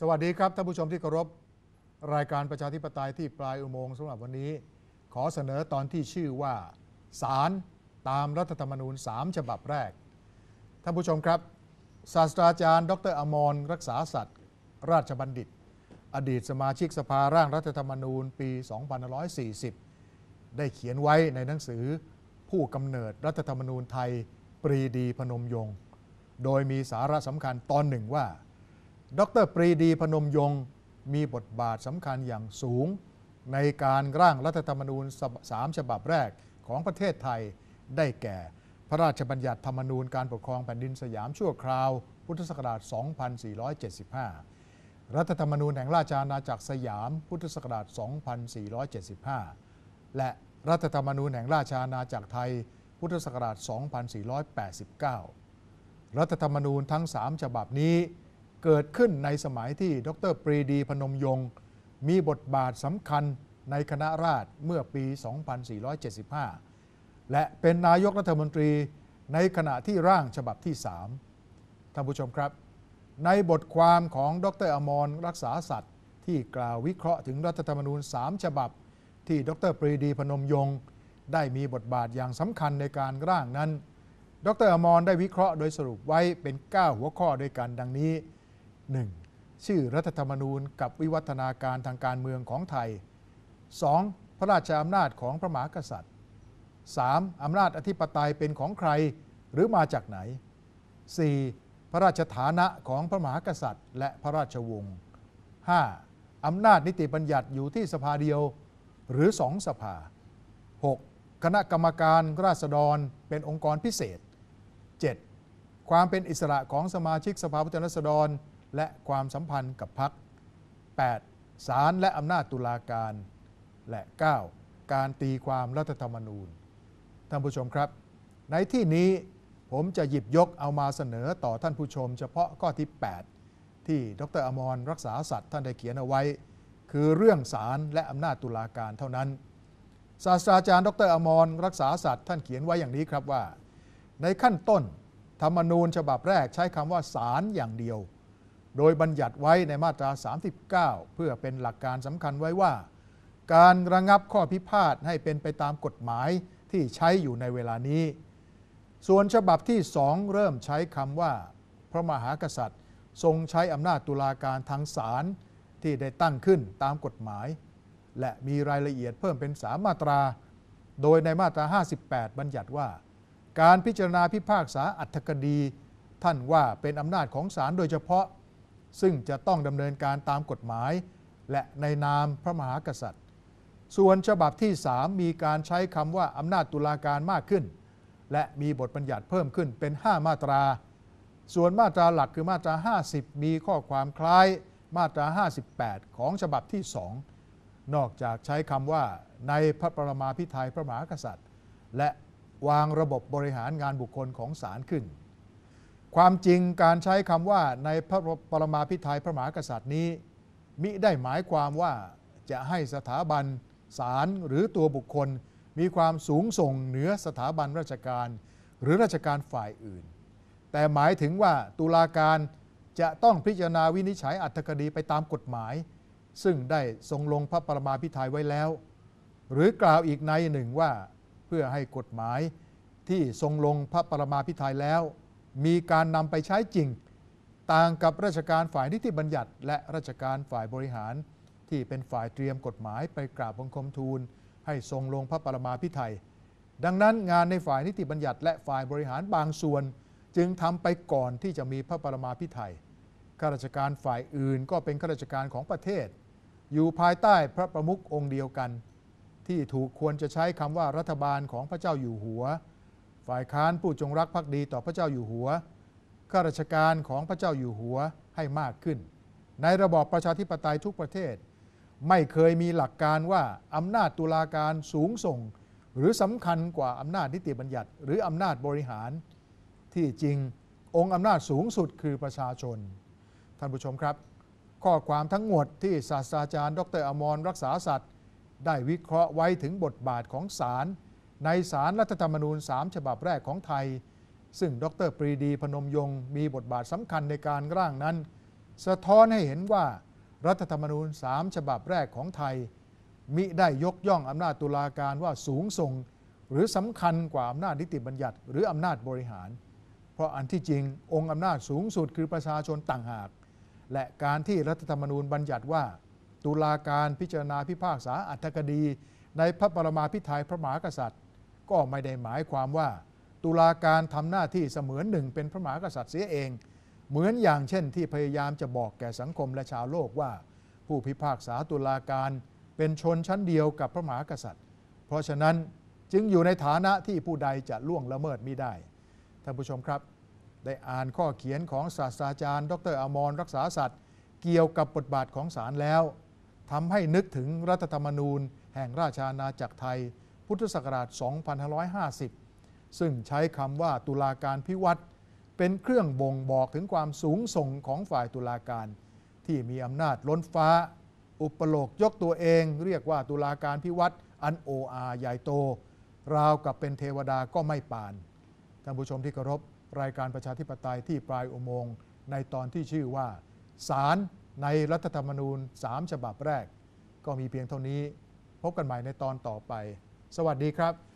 สวัสดีครับท่านผู้ชมที่เคารพรายการประชาธิปไตยที่ปลายอุโมงค์สำหรับวันนี้ ขอเสนอตอนที่ชื่อว่าสารตามรัฐธรรมนูญ 3 ฉบับแรก ท่านผู้ชมครับ ศาสตราจารย์ ดรอมรรักษาสัตว์ ราชบัณฑิต อดีตสมาชิกสภาร่างรัฐธรรมนูญปี 2540 ได้เขียนไว้ในหนังสือผู้กำเนิดรัฐธรรมนูญไทยปรีดีพนมยงค์โดยมีสาระสำคัญตอนหนึ่งว่า ดรปรีดีพนมยงค์มีบทบาทสำคัญอย่างสูง ในการร่างรัฐธรรมนูญสามฉบับแรกของประเทศไทยได้แก่ พระราชบัญญัติธรรมนูญการปกครองแผ่นดินสยามชั่วคราว พุทธศักราช 2475 รัฐธรรมนูญแห่งราชอาณาจักรสยาม พุทธศักราช 2475 และรัฐธรรมนูญแห่งราชอาณาจักรไทย พุทธศักราช 2489 รัฐธรรมนูญทั้ง 3 ฉบับนี้ เกิดขึ้นในสมัยที่ดรปรีดีพนมยงค์มีบทบาทสำคัญในคณะราษฎรเมื่อปี 2475 และเป็นนายกรัฐมนตรีในขณะที่ร่างฉบับที่ 3 ท่านผู้ชมครับ ในบทความของดรอมรรักษาสัตว์ ที่กล่าววิเคราะห์ถึงรัฐธรรมนูญ 3 ฉบับ ที่ดรปรีดีพนมยงค์ได้มีบทบาทอย่างสำคัญในการร่างนั้น ดรอมรได้วิเคราะห์โดยสรุปไว้เป็น 9 หัวข้อด้วยกันดังนี้ 1. ชื่อรัฐธรรมนูญกับวิวัฒนาการทางการเมืองของไทย 2. พระราชอำนาจของพระมหากษัตริย์ 3. อำนาจอธิปไตยเป็นของใครหรือมาจากไหน 4. พระราชฐานะของพระมหากษัตริย์ และพระราชวงศ์ 5. อำนาจนิติบัญญัติอยู่ที่สภาเดียวหรือสองสภา 6. คณะกรรมการราษฎรเป็นองค์กรพิเศษ 7. ความเป็นอิสระของสมาชิกสภาผู้แทนราษฎร และความสัมพันธ์กับพรรค 8. ศาลและอำนาจตุลาการ และ 9. การตีความรัฐธรรมนูญ ท่านผู้ชมครับ ในที่นี้ผมจะหยิบยกเอามาเสนอต่อท่านผู้ชม เฉพาะข้อที่ 8 ที่ดรอมรรักษาสัตว์ท่านได้เขียนเอาไว้ คือเรื่องศาลและอำนาจตุลาการเท่านั้น ศาสตราจารย์ ดรอมรรักษาสัตว์ท่านเขียนไว้อย่างนี้ครับว่า ในขั้นต้น ธรรมนูญฉบับแรกใช้คำว่าศาลอย่างเดียว โดยบัญญัติไว้ในมาตรา 39 เพื่อเป็นหลักการสำคัญไว้ว่า การระงับข้อพิพาทให้เป็นไปตามกฎหมายที่ใช้อยู่ในเวลานี้ ส่วนฉบับที่สองเริ่มใช้คำว่า พระมหากษัตริย์ ทรงใช้อำนาจตุลาการทางศาลที่ได้ตั้งขึ้นตามกฎหมาย และมีรายละเอียดเพิ่มเป็นสามมาตรา โดยในมาตรา 58 บัญญัติว่า การพิจารณาพิพากษาอัตถคดี ท่านว่าเป็นอำนาจของศาลโดยเฉพาะ ซึ่งจะต้องดำเนินการตามกฎหมาย และในนามพระมหากษัตริย์ ส่วนฉบับที่ 3 มีการใช้คำว่าอำนาจตุลาการมากขึ้น และมีบทบัญญัติเพิ่มขึ้นเป็น 5 มาตรา ส่วนมาตราหลักคือมาตรา 50 มีข้อความคล้ายมาตรา 58 ของฉบับที่ 2 นอกจากใช้คำว่าในพระประมาพิไทยพระมหากษัตริย์ และวางระบบบริหารงานบุคคลของศาลขึ้น ความจริงการใช้คำว่าในพระปรมาพิไทยพระมหากษัตริย์นี้ มิได้หมายความว่าจะให้สถาบันศาลหรือตัวบุคคล มีความสูงส่งเหนือสถาบันราชการ หรือราชการฝ่ายอื่น แต่หมายถึงว่าตุลาการจะต้องพิจารณาวินิจฉัยอัตถคดีไปตามกฎหมาย ซึ่งได้ทรงลงพระปรมาพิไทยไว้แล้ว หรือกล่าวอีกในหนึ่งว่าเพื่อให้กฎหมายที่ทรงลงพระปรมาพิไทยแล้ว มีการนำไปใช้จริง ต่างกับราชการฝ่ายนิติบัญญัติ และราชการฝ่ายบริหาร ที่เป็นฝ่ายเตรียมกฎหมายไปกราบบังคมทูล ให้ทรงลงพระปรมาพิไทยดังนั้นงานในฝ่ายนิติบัญญัติและฝ่ายบริหารบางส่วน จึงทำไปก่อนที่จะมีพระปรมาพิไทยข้าราชการฝ่ายอื่นก็เป็นข้าราชการของประเทศ อยู่ภายใต้พระประมุของค์เดียวกัน ที่ถูกควรจะใช้คำว่ารัฐบาลของพระเจ้าอยู่หัว ฝ่ายค้านผู้จงรักภักดีต่อพระเจ้าอยู่หัวข้าราชการของพระเจ้าอยู่หัวให้มากขึ้น ในระบอบประชาธิปไตยทุกประเทศ ไม่เคยมีหลักการว่าอำนาจตุลาการสูงส่ง หรือสำคัญกว่าอำนาจนิติบัญญัติ หรืออำนาจบริหาร ที่จริงองค์อำนาจสูงสุดคือประชาชน ท่านผู้ชมครับ ข้อความทั้งหมดที่ศาสตราจารย์ ดรอมรรักษาสัตว์ได้วิเคราะห์ไว้ถึงบทบาทของศาล ในศาลรัฐธรรมนูญ 3 ฉบับแรกของไทย ซึ่งดรปรีดีพนมยงค์มีบทบาทสำคัญในการร่างนั้น สะท้อนให้เห็นว่ารัฐธรรมนูญสามฉบับแรกของไทย มิได้ยกย่องอำนาจตุลาการว่าสูงส่ง หรือสำคัญกว่าอำนาจนิติบัญญัติ หรืออำนาจบริหาร เพราะอันที่จริงองค์อำนาจสูงสุดคือประชาชนต่างหาก และการที่รัฐธรรมนูญบัญญัติว่า ตุลาการพิจารณาพิพากษาอัตคดี ในพระปรมาภิไธยพระมหากษัตริย์ ก็ไม่ได้หมายความว่า ตุลาการทำหน้าที่เสมือนหนึ่งเป็นพระมหากษัตริย์เสียเอง เหมือนอย่างเช่นที่พยายามจะบอกแก่สังคมและชาวโลกว่า ผู้พิพากษาตุลาการเป็นชนชั้นเดียวกับพระมหากษัตริย์ เพราะฉะนั้นจึงอยู่ในฐานะที่ผู้ใดจะล่วงละเมิดมิได้ ท่านผู้ชมครับ ได้อ่านข้อเขียนของศาสตราจารย์ ดรอมรรักษาสัตว์เกี่ยวกับบทบาทของศาลแล้วทำให้นึกถึงรัฐธรรมนูญ แห่งราชาณาจักรไทย พุทธศักราช 2550 ซึ่งใช้คำว่าตุลาการพิวัตรเป็นเครื่องบ่งบอกถึงความสูงส่งของฝ่ายตุลาการ ที่มีอำนาจล้นฟ้า อุปโลกยกตัวเอง เรียกว่าตุลาการพิวัตรอันโออาใหญ่โต ราวกับเป็นเทวดาก็ไม่ปาน ท่านผู้ชมที่เคารพรายการประชาธิปไตยที่ปลายอุโมงค์ในตอนที่ชื่อว่าสารในรัฐธรรมนูญ 3 ฉบับแรก ก็มีเพียงเท่านี้ พบกันใหม่ในตอนต่อไป สวัสดีครับ